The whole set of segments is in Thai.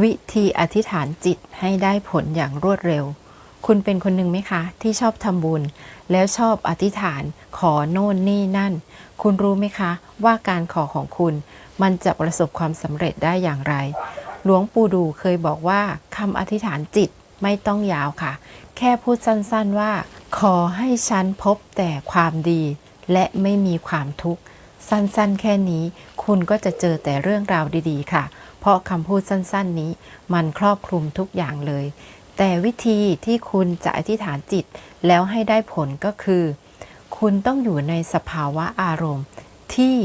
วิธีอธิษฐานจิตให้ได้ผลอย่างรวดเร็ว คุณเป็นคนหนึ่งไหมคะ ที่ชอบทำบุญ แล้วชอบอธิษฐานขอโน่นนี่นั่น คุณรู้ไหมคะ ว่าการขอของคุณมันจะประสบความสำเร็จได้อย่างไร หลวงปู่ดูเคยบอกว่าคำอธิษฐานจิตไม่ต้องยาวค่ะ แค่พูดสั้นๆว่า ขอให้ฉันพบแต่ความดี และไม่มีความทุกข์ สั้นๆ แค่นี้ คุณก็จะเจอแต่เรื่องราวดีๆ ค่ะ เพราะคำพูดสั้น ๆ นี้ มันครอบคลุมทุกอย่างเลย แต่วิธีที่คุณจะอธิษฐานจิตแล้วให้ได้ผลก็คือ คุณต้องอยู่ในสภาวะอารมณ์ที่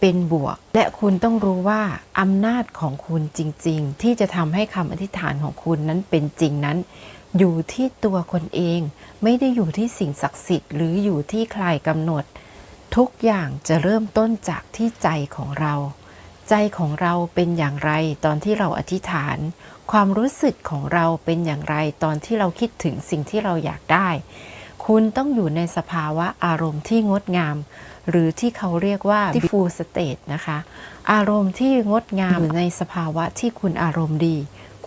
เป็นบวก และคุณต้องรู้ว่าอำนาจของคุณจริง ๆ ที่จะทำให้คำอธิษฐานของคุณนั้นเป็นจริงนั้น อยู่ที่ตัวคนเอง ไม่ได้อยู่ที่สิ่งศักดิ์สิทธิ์หรืออยู่ที่ใครกำหนด ทุกอย่างจะเริ่มต้นจากที่ใจของเรา ใจของเราเป็นอย่างไรตอนที่เราอธิษฐาน ความรู้สึกของเราเป็นอย่างไรตอนที่เราคิดถึงสิ่งที่เราอยากได้ คุณต้องอยู่ในสภาวะอารมณ์ที่งดงาม หรือที่เขาเรียกว่า full state นะคะ อารมณ์ที่งดงามในสภาวะที่คุณอารมณ์ดี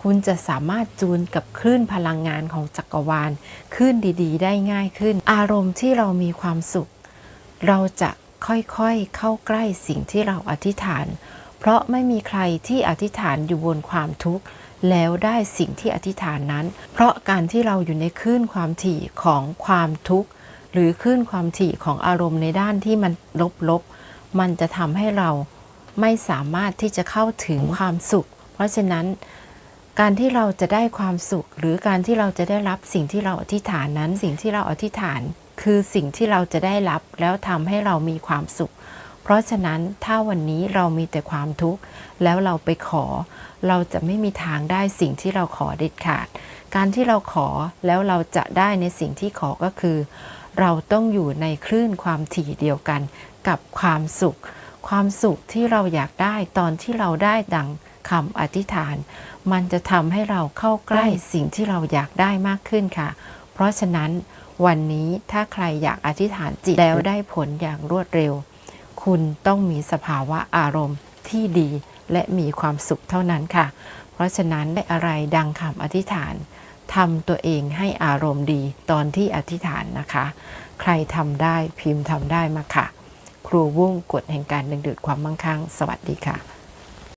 คุณจะสามารถจูนกับคลื่นพลังงานของจักรวาลคลื่นดีๆ ได้ง่ายขึ้น อารมณ์ที่เรามีความสุข เราจะค่อยๆ เข้าใกล้สิ่งที่เราอธิษฐาน เพราะไม่มีใครที่อธิษฐานอยู่บนความทุกข์ แล้วได้สิ่งที่อธิษฐานนั้น เพราะการที่เราอยู่ในคลื่นความถี่ของความทุกข์ หรือคลื่นความถี่ของอารมณ์ในด้านที่มันลบๆ มันจะทำให้เราไม่สามารถที่จะเข้าถึงความสุข เพราะฉะนั้นการที่เราจะได้ความสุข หรือการที่เราจะได้รับสิ่งที่เราอธิษฐานนั้น สิ่งที่เราอธิษฐาน คือสิ่งที่เราจะได้รับแล้วทำให้เรามีความสุข เพราะฉะนั้นถ้าวันนี้เรามีแต่ความทุกข์ แล้วเราไปขอ เราจะไม่มีทางได้สิ่งที่เราขอเด็ดขาด การที่เราขอแล้วเราจะได้ในสิ่งที่ขอก็คือ เราต้องอยู่ในคลื่นความถี่เดียวกันกับความสุข ความสุขที่เราอยากได้ตอนที่เราได้ดังคำอธิษฐาน มันจะทำให้เราเข้าใกล้สิ่งที่เราอยากได้มากขึ้นค่ะ เพราะฉะนั้นวันนี้ถ้าใครอยากอธิษฐานจิตแล้วได้ผลอย่างรวดเร็ว คุณต้องมีสภาวะอารมณ์ที่ดีและมีความสุขเท่านั้นค่ะ เพราะฉะนั้นได้อะไรดังคำอธิษฐานทำตัวเองให้อารมณ์ดีตอนที่อธิษฐานนะคะ ใครทำได้พิมพ์ทำได้มาค่ะ ครูวุ้งกฎแห่งการดึงดูดความมั่งคั่ง สวัสดีค่ะ